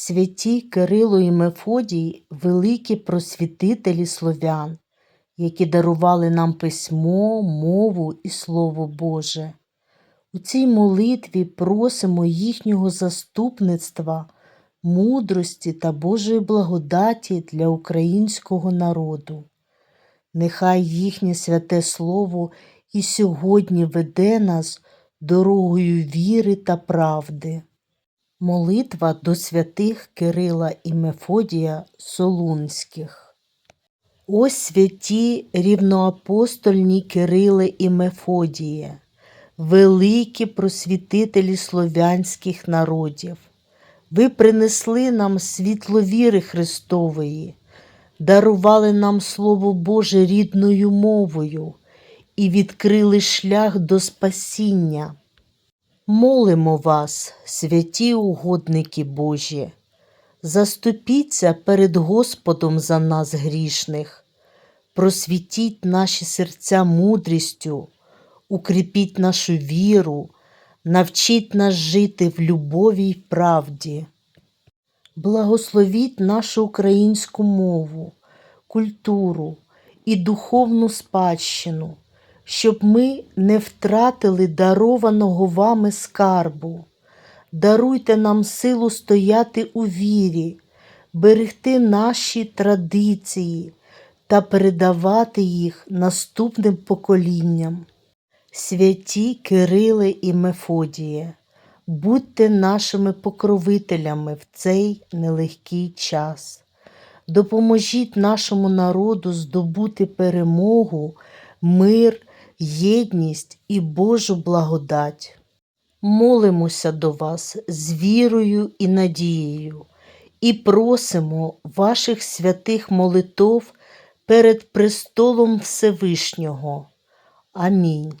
Святі Кирило і Мефодій – великі просвітителі слов'ян, які дарували нам письмо, мову і Слово Боже. У цій молитві просимо їхнього заступництва, мудрості та Божої благодаті для українського народу. Нехай їхнє святе Слово і сьогодні веде нас дорогою віри та правди. Молитва до святих Кирила і Мефодія Солунських. О святі рівноапостольні Кириле і Мефодіє, великі просвітителі слов'янських народів, ви принесли нам світло віри Христової, дарували нам Слово Боже рідною мовою і відкрили шлях до спасіння. Молимо вас, святі угодники Божі, заступіться перед Господом за нас грішних, просвітіть наші серця мудрістю, укріпіть нашу віру, навчіть нас жити в любові й правді. Благословіть нашу українську мову, культуру і духовну спадщину, щоб ми не втратили дарованого вами скарбу. Даруйте нам силу стояти у вірі, берегти наші традиції та передавати їх наступним поколінням. Святі Кириле і Мефодіє, будьте нашими покровителями в цей нелегкий час. Допоможіть нашому народу здобути перемогу, мир, єдність і Божу благодать. Молимося до вас з вірою і надією і просимо ваших святих молитов перед престолом Всевишнього. Амінь.